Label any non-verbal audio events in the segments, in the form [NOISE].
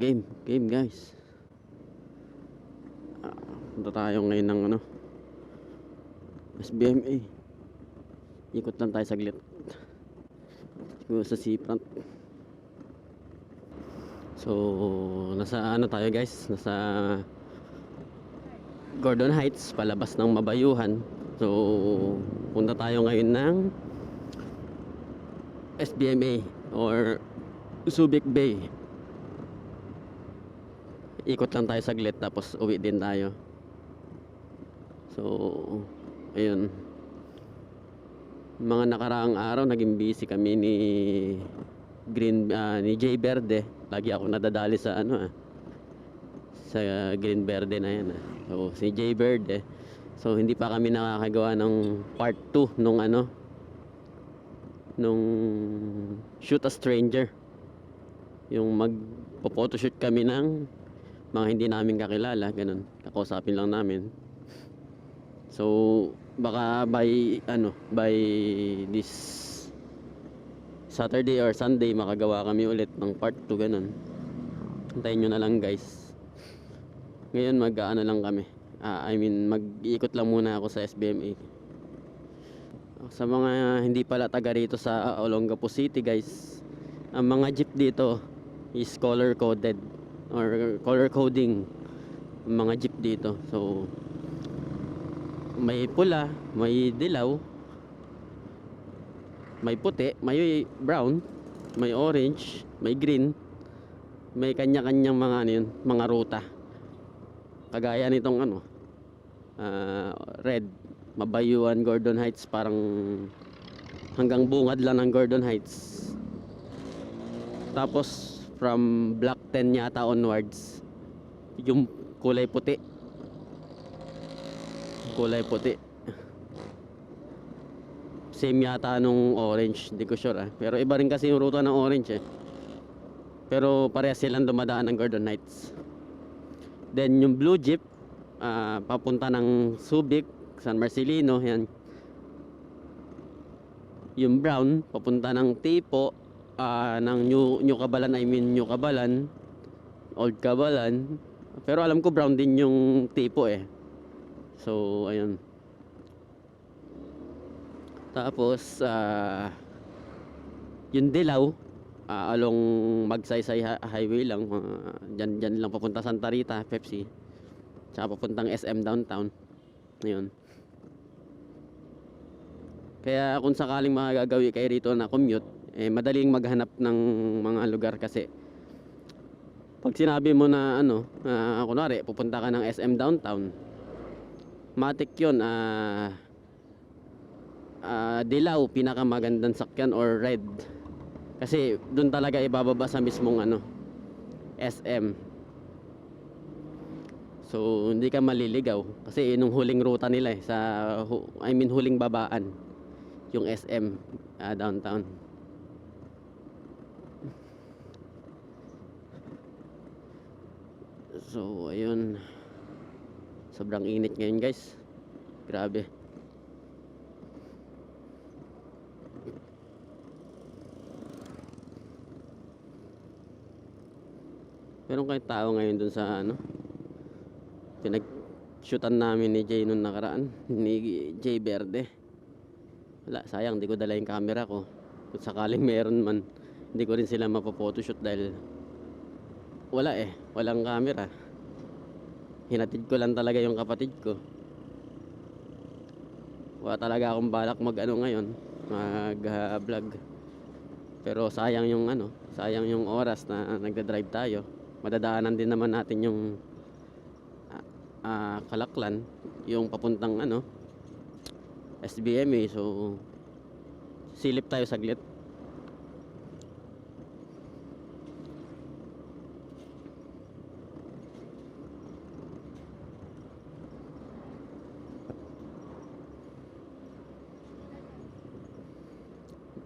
game. Game guys. Ah, punta tayo ngayon ng ano. SBMA. Ikot lang tayo saglit. Siguro sa seafront. So, nasa ano tayo guys? Nasa Gordon Heights, palabas ng Mabayuhan. So, punta tayo ngayon ng SBMA or Subic Bay. Ikot lang tayo saglit tapos uwi din tayo. So, ayun. Mga nakaraang araw naging busy kami ni Green ah, ni Jay Verde. Lagi ako nadadali sa ano ah. Sa Green Verde na yan ah. So, si Jay Verde. So, hindi pa kami nakakagawa ng part 2 nung ano nung Shoot a Stranger. Yung magpo-photoshoot kami ng mga hindi namin kakilala, ganun. Kakausapin lang namin. So, baka by ano, by this Saturday or Sunday makagawa kami ulit ng part 2 ganun. Antayin nyo na lang guys. Ngayon mag-ano lang kami. Ah, I mean, mag-iikot lang muna ako sa SBMA. Sa mga hindi pala taga rito sa Olongapo City guys, ang mga jeep dito is color coded or color coding mga jeep dito. So, may pula, may dilaw, may puti, may brown, may orange, may green, may kanya-kanyang mga ano yun, mga ruta. Kagaya nitong ano, ah, red, Mabayuan, Gordon Heights, parang hanggang bungad lang ng Gordon Heights. Tapos from Block 10 yata onwards, yung kulay puti. Kulay puti. Same yata nung orange, hindi ko sure ah. Pero iba rin kasi yung ruta ng orange eh. Pero parehas silang dumadaan ng Gordon Heights. Then yung blue jeep, ah, papunta ng Subic, San Marcelino, yan. Yung brown, papunta ng Tipo, ah, ng New, New Cabalan, I mean New Cabalan, Old Cabalan. Pero alam ko brown din yung Tipo eh. So, ayun. Tapos, ah, yung dilaw, ah, along Magsaysay Hi- Highway lang, ah, dyan, dyan lang papunta Santa Rita, Pepsi. Tsaka papuntang SM Downtown. Ayun. Kaya kung sakaling magagawi kayo rito na commute, eh, madaling maghanap ng mga lugar kasi pag sinabi mo na ano, ah, kunwari, pupunta ka ng SM Downtown, matik yun, ah, ah, dilaw, pinakamagandang sakyan or red. Kasi doon talaga ibababa sa mismong ano, SM. So, hindi ka maliligaw. Kasi nung huling ruta nila eh, sa, I mean huling babaan, yung SM ah, downtown. So, ayun. Sobrang init ngayon guys. Grabe. Meron kayong tao ngayon dun sa ano? Pinag-shootan namin ni Jay nung nakaraan. [LAUGHS] Ni Jay Verde. Wala, sayang. Di ko dala yung camera ko. Kung sakaling meron man, hindi ko rin sila mapapotoshoot dahil wala eh. Walang camera. Hinatid ko lang talaga yung kapatid ko. Wala talaga akong balak mag ano ngayon. Mag-vlog. Pero sayang yung ano, sayang yung oras na nagda-drive tayo. Madadaanan din naman natin yung ah, ah, Kalaklan, yung papuntang ano, SBMA. So silip tayo saglit.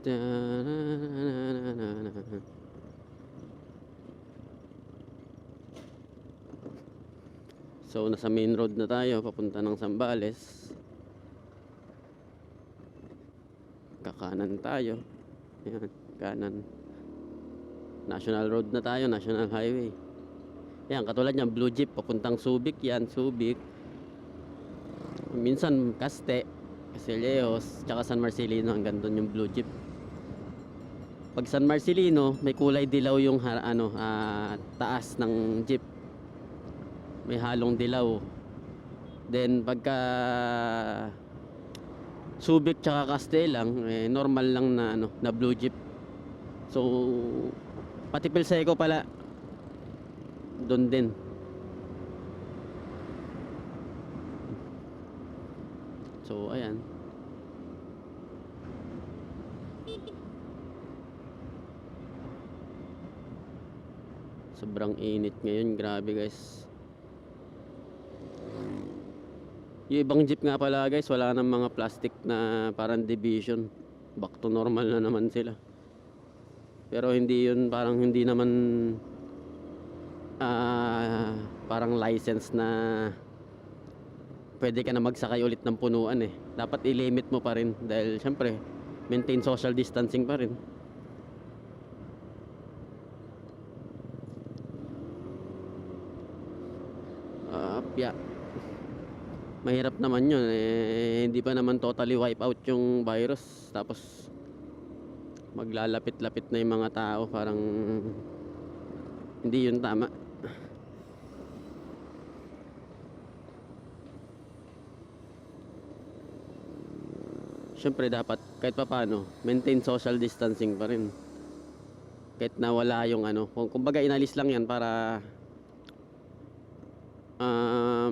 Da-na-na-na-na. So, nasa main road na tayo, papunta ng Sambales. Kakanan tayo. Ayan, kanan. National road na tayo, national highway. Yan, katulad niyan, Blue Jeep, papuntang Subic yan, Subic. Minsan, Caste, Castillejos, tsaka San Marcelino, hanggang doon yung Blue Jeep. Pag San Marcelino, may kulay dilaw yung ano, ah, taas ng jeep. May halong dilaw. Then pagka Subic tsaka Castelang, eh, normal lang na ano, na blue jeep. So pati Pilseco pala doon din. So ayan. Sobrang init ngayon, grabe guys. Yung ibang jeep nga pala guys, wala nang mga plastic na parang division. Back to normal na naman sila. Pero hindi yun, parang hindi naman ah parang license na pwede ka na magsakay ulit ng punuan eh. Dapat i-limit mo pa rin dahil syempre maintain social distancing pa rin. Ah, yeah. Mahirap naman yun eh, hindi pa naman totally wipe out yung virus tapos maglalapit-lapit na yung mga tao parang hindi yun tama. Siyempre dapat kahit papaano maintain social distancing pa rin. Kahit na wala yung ano, kung kumbaga inalis lang yan para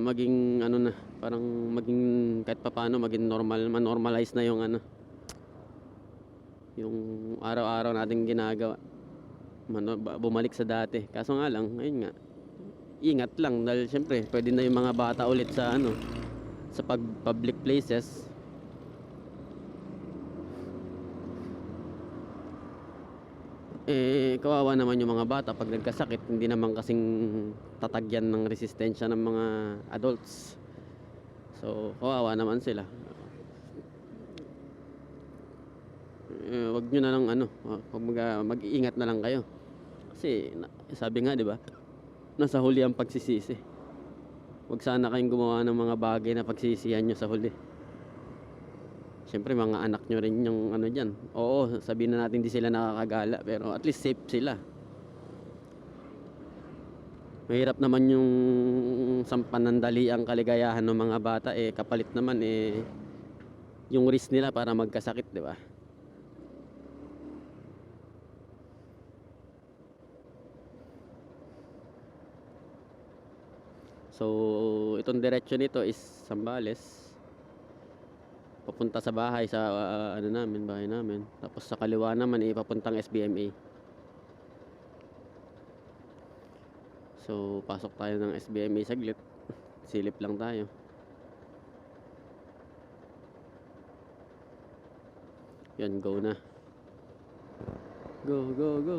maging ano na, parang maging kahit papaano maging normal, ma-normalize na yung ano yung araw-araw nating ginagawa. Mano, bumalik sa dati. Kaso nga lang, ayun nga. Ingat lang dahil syempre pwede na yung mga bata ulit sa ano sa pag public places. Eh, kawawa naman yung mga bata pag nagkasakit, hindi naman kasing tatagyan ng resistensya ng mga adults. So, kawawa naman sila. Eh, wag nyo na lang ano, mag- mag-iingat na lang kayo. Kasi, sabi nga, di ba? Nasa huli ang pagsisisi. Wag sana kayong gumawa ng mga bagay na pagsisihan nyo sa huli. Siyempre mga anak nyo rin yung ano dyan. Oo, sabihin na natin di sila nakakagala pero at least safe sila. Mahirap naman yung sampanandali ang kaligayahan ng mga bata eh kapalit naman eh yung risk nila para magkasakit, di ba? So, itong diretsyo nito is Sambales papunta sa bahay sa ah, ano namin, bahay namin. Tapos sa kaliwa naman eh papuntang SBMA. So, pasok tayo ng SBMA saglit. Silip lang tayo. Yan, go na. Go, go, go.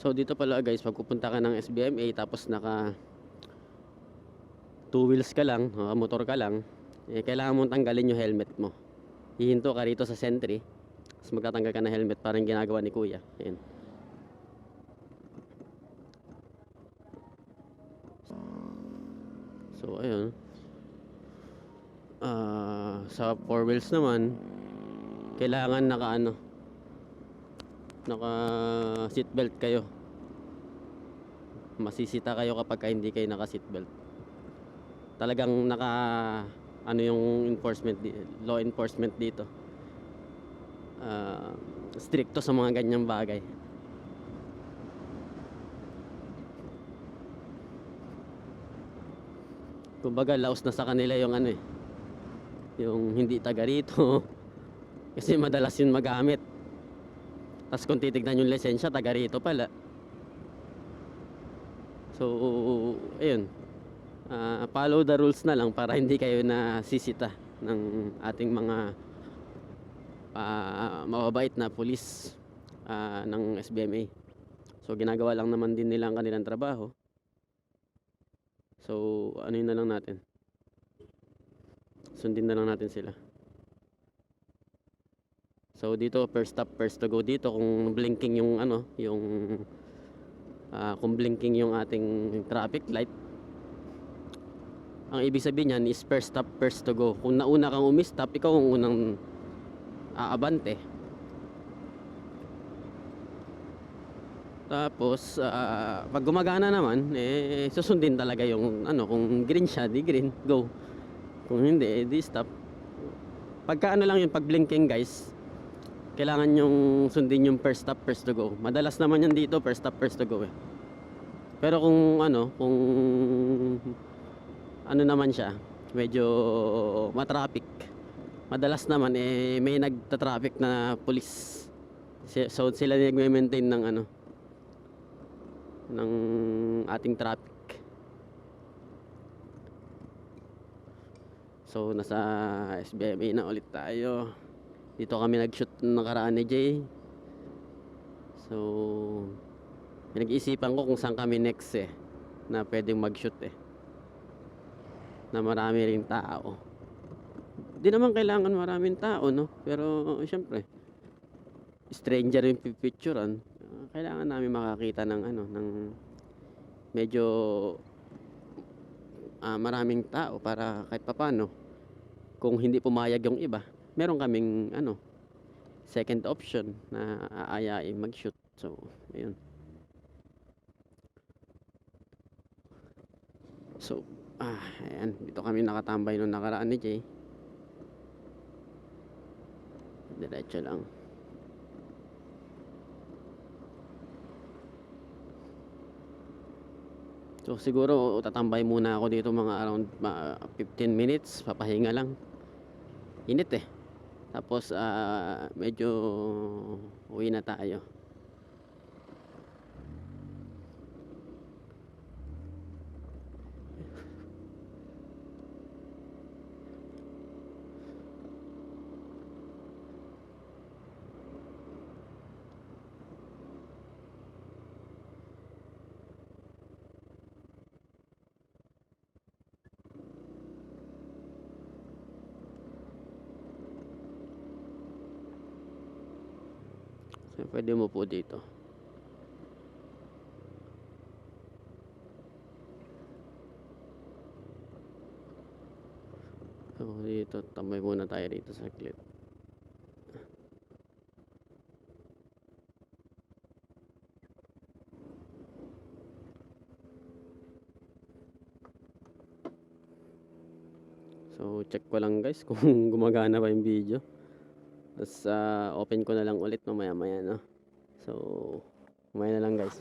So dito pala guys, pag pupunta ka ng SBMA tapos naka two wheels ka lang, ah, motor ka lang, eh, kailangan mong tanggalin yung helmet mo. Hihinto ka rito sa sentry, tapos magtatanggal ka ng helmet parang ginagawa ni kuya. Ayan. So ayun. Ah, sa four wheels naman, kailangan naka ano, naka seatbelt kayo. Masisita kayo kapag ka hindi kayo naka seatbelt. Talagang naka ano yung enforcement law enforcement dito. Ah, stricto sa mga ganyang bagay. Kumbaga laos na sa kanila yung ano eh. Yung hindi taga rito. [LAUGHS] Kasi madalas yun magamit. Tapos kung titignan yung lisensya, taga rito pala. So, ayun. Ah, follow the rules na lang para hindi kayo na sisita ng ating mga ah, mababait na pulis ah, ng SBMA. So, ginagawa lang naman din nila ang kanilang trabaho. So, ano yun na lang natin. Sundin na lang natin sila. So dito first stop first to go dito kung blinking yung ano, yung ah, kung blinking yung ating traffic light. Ang ibig sabihin niyan is first stop first to go. Kung nauna kang umistop, ikaw ang unang aabante. Tapos ah, pag gumagana naman, eh susundin talaga yung ano, kung green siya, di green, go. Kung hindi, eh, di stop. Pagka ano lang yung pag blinking guys, kailangan yung sundin yung first stop first to go. Madalas naman yan dito first stop first to go eh. Pero kung ano, kung ano naman siya, medyo matraffic. Madalas naman eh may nagta-traffic na pulis. So sila nagme-maintain ng ano ng ating traffic. So nasa SBMA na ulit tayo. Dito kami nag-shoot nakaraan ni Jay. So, pinag-iisipan ko kung saan kami next eh. Na pwedeng mag-shoot eh. Na marami ring tao. Di naman kailangan maraming tao, no? Pero, syempre, stranger yung pipicturean. Kailangan namin makakita ng ano, ng medyo ah, maraming tao para kahit papano kung hindi pumayag yung iba meron kaming ano second option na aayain mag-shoot. So, ayun. So, ah, ayan. Dito kami nakatambay nung nakaraan ni Jay. Diretso lang. So, siguro tatambay muna ako dito mga around ah, 15 minutes. Papahinga lang. Init eh. Tapos ah, medyo uwi na tayo. Pwede mo po dito. So, dito, tambay muna tayo dito sa clip. So, check ko lang guys [LAUGHS] kung gumagana ba yung video. Tapos, ah, open ko na lang ulit mamaya maya, no? So, mamaya na lang guys.